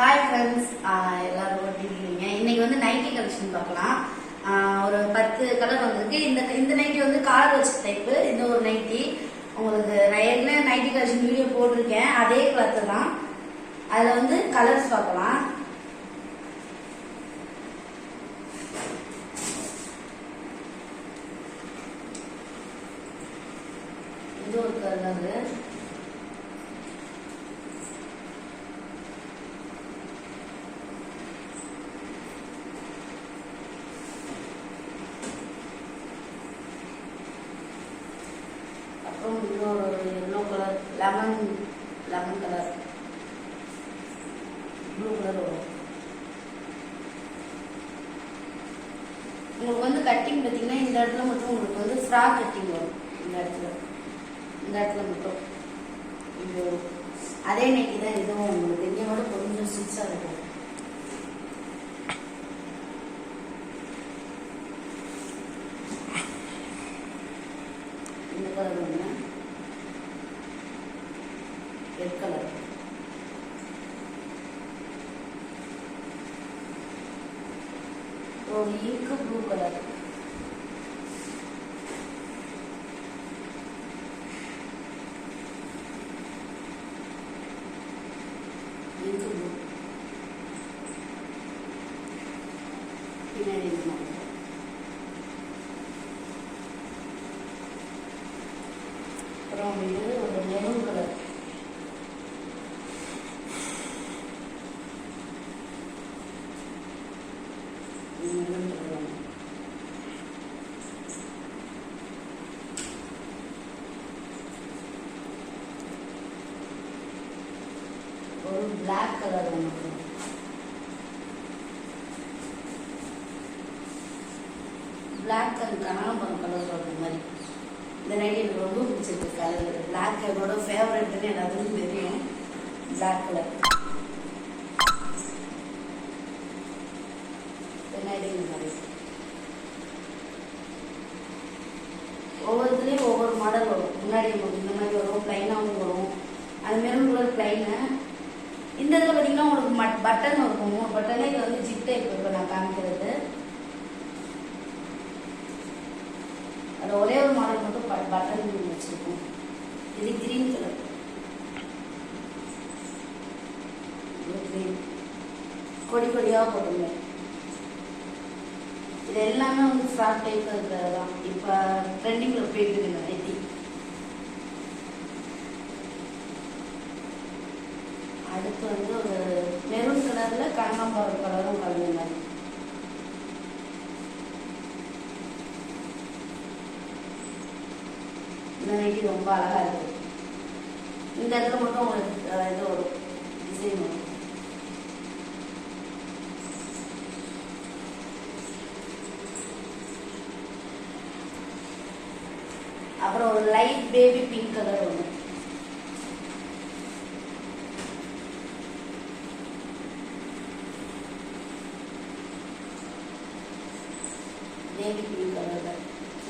Hi friends எல்லாரும் எப்படி இருக்கீங்க? இன்னைக்கு வந்து நைட்டி கலெக்ஷன் பார்க்கலாம். ஒரு பத்து கலர் வந்திருக்கு. இந்த இந்த நைட்டி வந்து காலர் வச்ச டைப்பு இந்த ஒரு நைட்டி உங்களுக்கு நான் ஏற்கனவே நைட்டி கலெக்ஷன் வீடியோ போட்டிருக்கேன். அதே கலர் தான். அதில் வந்து கலர்ஸ் பார்க்கலாம். இது ஒரு கலர் அப்புறம் இன்னொரு yellow colour lemon lemon colour blue colour வரும். உங்களுக்கு வந்து கட்டிங் பார்த்தீங்கன்னா இந்த இடத்துல மட்டும் உங்களுக்கு வந்து ஃப்ராக் கட்டிங் வரும். இந்த இடத்துல. இந்த இடத்துல மட்டும். இது அதே நைட்டி தான் இதுவும் உங்களுக்கு இங்கே கொஞ்சம் ஸ்டிச்சாக இருக்கும். இந்த கலர் ஒன்று ரெட் கலர் ஒரு இங்கு ப்ளூ கலர் இங்கு ப்ளூ பின்னாடி இருக்கணும் அப்புறம் இது ஒரு மெரூன் கலர் மெரூன் கலர் ஒரு பிளாக் கலர் ஒன்று பிளாக் கலர் கனகாம்பரம் கலர் சொல்ற மாதிரி. இந்த நைட் எனக்கு ரொம்ப பிடிச்சிருக்கு கலர் பிளாக் என்னோட ஃபேவரட்னு எல்லாத்துக்கும் தெரியும். பிளாக் கலர் பின்னாடி ஒவ்வொருத்துலேயும் ஒவ்வொரு மாடல் வரும். முன்னாடி இந்த மாதிரி வரும் ப்ளைனாகவும் வரும் அது மெரூன் கலர் ப்ளைனு இந்த இதில் பார்த்தீங்கன்னா உங்களுக்கு மட் பட்டன் இருக்கும். மூணு பட்டனே இது வந்து ஜிப் டைப் இப்போ நான் காமிக்கிறது. அது ஒரே ஒரு மாடல் மட்டும் ப- பட்டன் வச்சிருக்கோம். இது கிரீன் கலர் கொடி கொடியாக போட்டுங்க இது எல்லாமே வந்து ஃப்ராக் டைப் இருக்கிறது தான். இப்போ ட்ரெண்டிங்கில் போயிட்டு இருக்கு இந்த நைட்டி அடுத்து வந்து ஒரு மெரூன் கலரில் கனகாம்பரம் கலரும் கலந்துங்க இந்த நைட்டி ரொம்ப அழகா இருக்கு. இந்த இடத்துல மட்டும் உங்களுக்கு இது வரும் டிசைன் வரும். அப்புறம் ஒரு லைட் பேபி பிங்க் கலர் வரும். நேவி ப்ளூ கலர்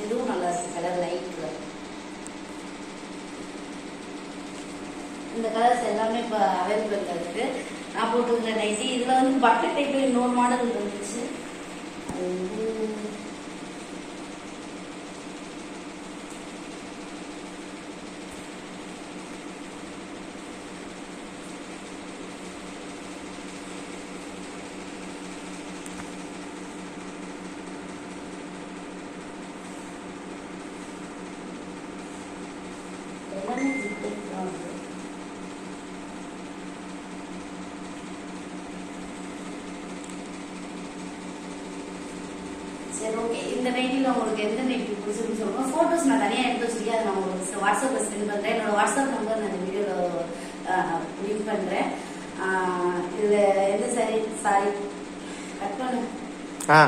இதுவும் நல்லா இருக்கு. கலர் லைட் கலர் இந்த கலர்ஸ் எல்லாமே இப்போ அவைலபிள் இருக்கு. நான் போட்டுருக்க நைட்டி இதில் வந்து பட்டர் டைப்பில் இன்னொரு மாடல் இருந்துச்சு அது சரி ஓகே இந்த நைட்டில் உங்களுக்கு எந்த நைட்டு பிடிச்சிருக்குன்னு சொல்லுங்க. ஃபோட்டோஸ் நான் தனியாக எடுத்து வச்சிருக்கேன். அதை நான் உங்களுக்கு வாட்ஸ்அப்பில் சென்ட் பண்ணுறேன் என்னோட வாட்ஸ்அப் நம்பர் நான் இந்த வீடியோவில் லிங்க் பண்ணுறேன் இதில் எந்த சாரி சாரி கட் பண்ணு ஆ.